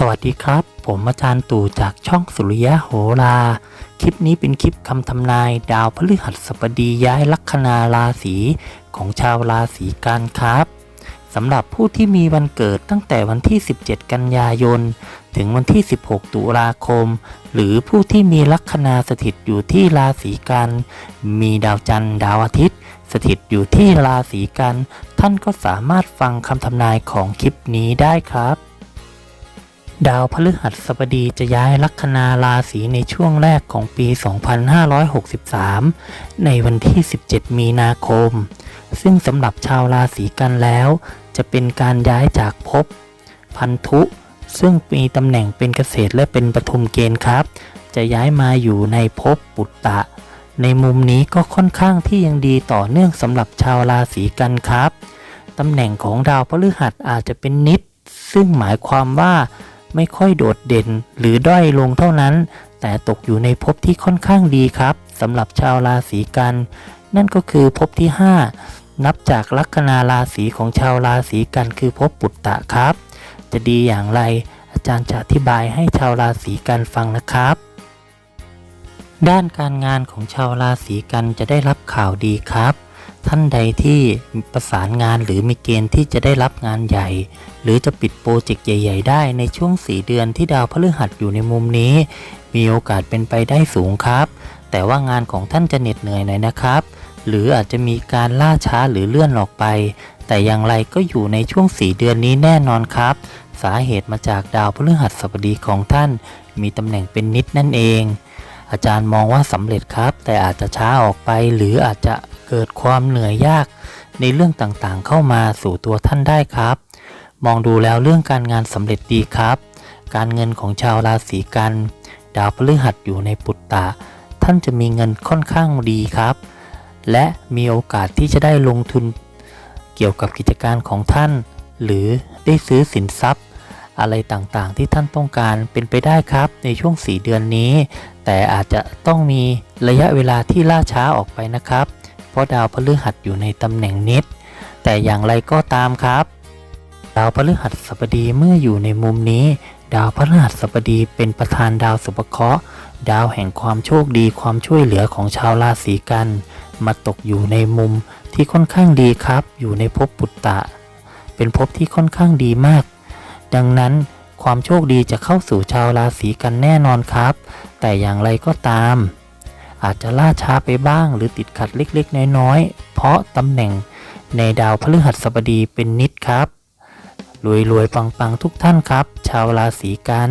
สวัสดีครับ ผมอาจารย์ตู่จากช่องสุริยะโหรา คลิปนี้เป็นคลิปคำทำนาย ดาวพฤหัสบดีย้ายลัคนาราศีของชาวราศีกันครับสำหรับผู้ที่มีวันเกิดตั้งแต่วันที่ 17 กันยายน ถึงวันที่ 16 ตุลาคม หรือผู้ที่มีลัคนาสถิตอยู่ที่ราศีกัน มีดาวจันทร์ดาวอาทิตย์ สถิตอยู่ที่ราศีกัน ท่านก็สามารถฟังคำทำนายของคลิปนี้ได้ครับ ดาวพฤหัสบดีจะย้ายลัคนาราศีในช่วงแรกของปี 2563 ในวันที่ 17 มีนาคม ซึ่งสำหรับชาวราศีกันแล้ว จะเป็นการย้ายจากภพพันธุ ซึ่งมีตำแหน่งเป็นเกษตรและเป็นปฐุมเกณฑ์ครับ จะย้ายมาอยู่ในภพปุตตะ ในมุมนี้ก็ค่อนข้างที่ยังดีต่อเนื่องสำหรับชาวราศีกันครับ ตำแหน่งของดาวพฤหัสอาจจะเป็นนิด ซึ่งหมายความว่า ไม่ค่อยโดดเด่นหรือด้อยลงเท่านั้น แต่ตกอยู่ในภพที่ค่อนข้างดีครับสำหรับชาวราศีกัน นั่นก็คือภพที่ 5 นับจากลัคนาราศีของชาวราศีกันคือภพปุตตะครับ จะดีอย่างไร อาจารย์จะอธิบายให้ชาวราศีกันฟังนะครับ ด้านการงานของชาวราศีกันจะได้รับข่าวดีครับ ท่านใดที่ประสานงานหรือมีเกณฑ์ที่จะได้รับงานใหญ่ หรือจะปิดโปรเจกต์ใหญ่ ๆ ได้ในช่วง 4 เดือนที่ดาวพฤหัสอยู่ในมุมนี้ มีโอกาสเป็นไปได้สูงครับ แต่ว่างานของท่านจะเหน็ดเหนื่อยหน่อยนะครับ หรืออาจจะมีการล่าช้าหรือเลื่อนออกไป แต่อย่างไรก็อยู่ในช่วง 4 เดือนนี้แน่นอนครับ สาเหตุมาจากดาวพฤหัสบดีของท่าน มีตำแหน่งเป็นนิดนั่นเองอาจารย์มองว่าสำเร็จครับ แต่อาจจะช้าออกไปหรืออาจจะ เกิดความเหนื่อยยากในเรื่องต่างๆ เข้ามาสู่ตัวท่านได้ครับ มองดูแล้วเรื่องการงานสำเร็จดีครับ การเงินของชาวราศีกัน ดาวพฤหัสอยู่ในปุตตะ ท่านจะมีเงินค่อนข้างดีครับ และมีโอกาสที่จะได้ลงทุนเกี่ยวกับกิจการของท่าน หรือได้ซื้อสินทรัพย์ อะไรต่างๆ ที่ท่านต้องการเป็นไปได้ครับในช่วง 4 เดือนนี้ แต่อาจจะต้องมีระยะเวลาที่ล่าช้าออกไปนะครับ ราะดาวพฤหัสอยู่ในตำแหน่งนิด แต่อย่างไรก็ตามครับ ดาวพฤหัสบดีเมื่ออยู่ในมุมนี้ ดาวพฤหัสบดีเป็นประธานดาวสุภเคราะห์ดาวแห่งความโชคดีความช่วยเหลือของชาวราศีกัน มาตกอยู่ในมุมที่ค่อนข้างดีครับ อยู่ในภพปุตตะ เป็นภพที่ค่อนข้างดีมาก ดังนั้นความโชคดีจะเข้าสู่ชาวราศีกันแน่นอนครับ แต่อย่างไรก็ตาม อาจจะล่าช้าไปบ้างหรือติดขัดเล็กๆ น้อยๆ เพราะตำแหน่งในดาวพฤหัสบดีเป็นนิดครับรวยๆปังๆทุกท่านครับ ชาวราศีกัน